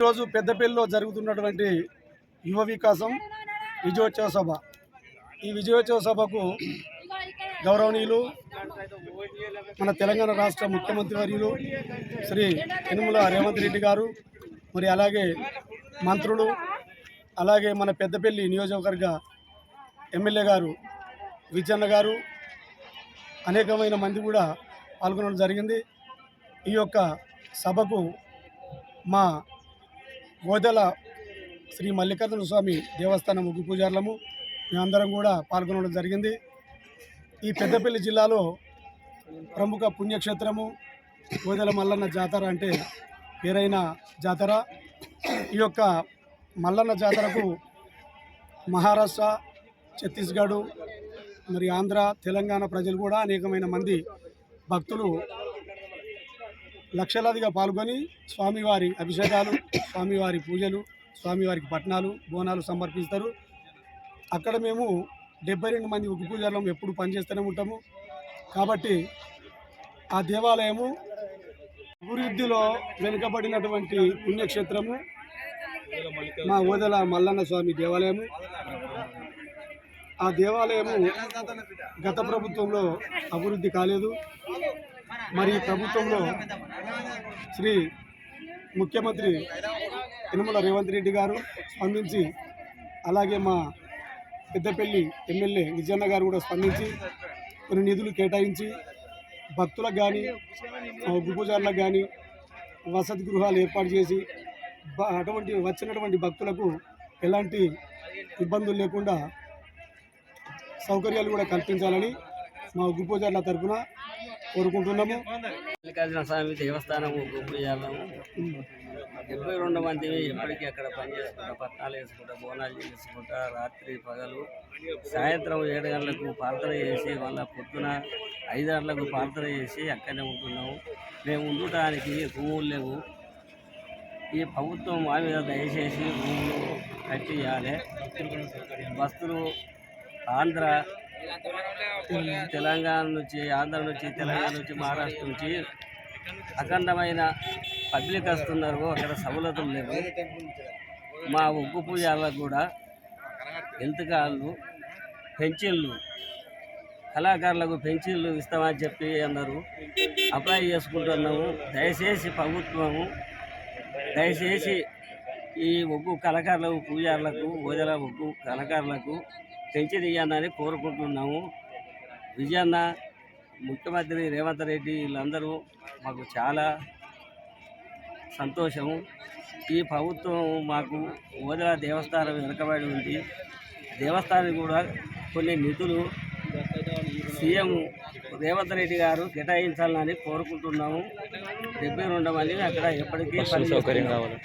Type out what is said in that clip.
ఈరోజు పెద్దపల్లిలో జరుగుతున్నటువంటి యువ వికాసం విజయోత్సవ సభ. ఈ విజయోత్సవ సభకు గౌరవనీయులు మన తెలంగాణ రాష్ట్ర ముఖ్యమంత్రి వర్యులు శ్రీ యనుమల రేవంత్ రెడ్డి గారు మరి అలాగే మంత్రులు అలాగే మన పెద్దపల్లి నియోజకవర్గ ఎమ్మెల్యే గారు విజయన్న గారు అనేకమైన మంది కూడా పాల్గొనడం జరిగింది. ఈ యొక్క సభకు మా గోదెల శ్రీ మల్లికార్జున స్వామి దేవస్థానం ముగ్గు పూజారులము. మేమందరం కూడా పాల్గొనడం జరిగింది. ఈ పెద్దపల్లి జిల్లాలో ప్రముఖ పుణ్యక్షేత్రము గోదెల మల్లన్న జాతర అంటే పేరైన జాతర. ఈ యొక్క మల్లన్న జాతరకు మహారాష్ట్ర ఛత్తీస్గఢ్ మరి ఆంధ్ర తెలంగాణ ప్రజలు కూడా అనేకమైన మంది భక్తులు లక్షలాదిగా పాల్గొని స్వామివారి అభిషేకాలు స్వామివారి పూజలు స్వామివారికి పట్నాలు బోనాలు సమర్పిస్తారు. అక్కడ మేము డెబ్బై రెండు మంది ఉగ్గు పూజలం ఎప్పుడు పనిచేస్తూనే ఉంటాము. కాబట్టి ఆ దేవాలయము అభివృద్ధిలో వెనుకబడినటువంటి పుణ్యక్షేత్రము మా ఓదల మల్లన్న స్వామి దేవాలయము. ఆ దేవాలయము గత ప్రభుత్వంలో అభివృద్ధి కాలేదు. మరి ప్రభుత్వంలో శ్రీ ముఖ్యమంత్రి యనమల రేవంత్ రెడ్డి గారు స్పందించి అలాగే మా పెద్దపల్లి ఎమ్మెల్యే విజయన్న గారు కూడా స్పందించి కొన్ని నిధులు కేటాయించి భక్తులకు కానీ గుబ్బుజార్లకు కానీ వసతి గృహాలు ఏర్పాటు చేసి అటువంటి వచ్చినటువంటి భక్తులకు ఎలాంటి ఇబ్బందులు లేకుండా సౌకర్యాలు కూడా కల్పించాలని మా గుబ్బుజార్ల తరఫున కోరుకుంటున్నాము. మల్లికార్జున స్వామి దేవస్థానం గొప్పజాలము డెబ్బై రెండు మంది ఎప్పటికీ అక్కడ పని చేసుకుంటా పట్నాలు వేసుకుంటా బోనాలు చేసుకుంటా రాత్రి పగలు సాయంత్రం ఏడు గంటలకు ప్రార్థన చేసి మళ్ళీ పొద్దున ఐదు గంటలకు ప్రార్థన చేసి అక్కడనే ఉంటున్నాము. మేము ఉండటానికి రూములు లేవు. ఈ ప్రభుత్వం మా మీద దయచేసి రూములు కట్టి చేయాలి బస్సులు ఆంధ్ర తెలంగాణ నుంచి ఆంధ్ర నుంచి తెలంగాణ నుంచి మహారాష్ట్ర నుంచి అఖండమైన పబ్లిక్ వస్తున్నారు. అక్కడ సౌలతులు లేవు. మా ఉగ్గు పూజలకు కూడా ఎంతకాళ్ళు పెన్షన్లు కళాకారులకు పెన్షన్లు ఇస్తామని చెప్పి అన్నారు అప్లై చేసుకుంటున్నాము. దయచేసి ప్రభుత్వము దయచేసి ఈ ఒగ్గు కళాకారులకు పూజారులకు ఓదల ఒగ్గు కళాకారులకు పెంచి తీయాలని కోరుకుంటున్నాము. విజయన్న ముఖ్యమంత్రి రేవంత్ రెడ్డి వీళ్ళందరూ మాకు చాలా సంతోషము. ఈ ప్రభుత్వం మాకు ఓదల దేవస్థానం వెనుకబడి ఉంది. దేవస్థానం కూడా కొన్ని నిధులు సీఎం రేవంత్ రెడ్డి గారు కేటాయించాలని కోరుకుంటున్నాము. రెండు మంది అక్కడ ఎప్పటికీ సౌకర్యం కావాలి.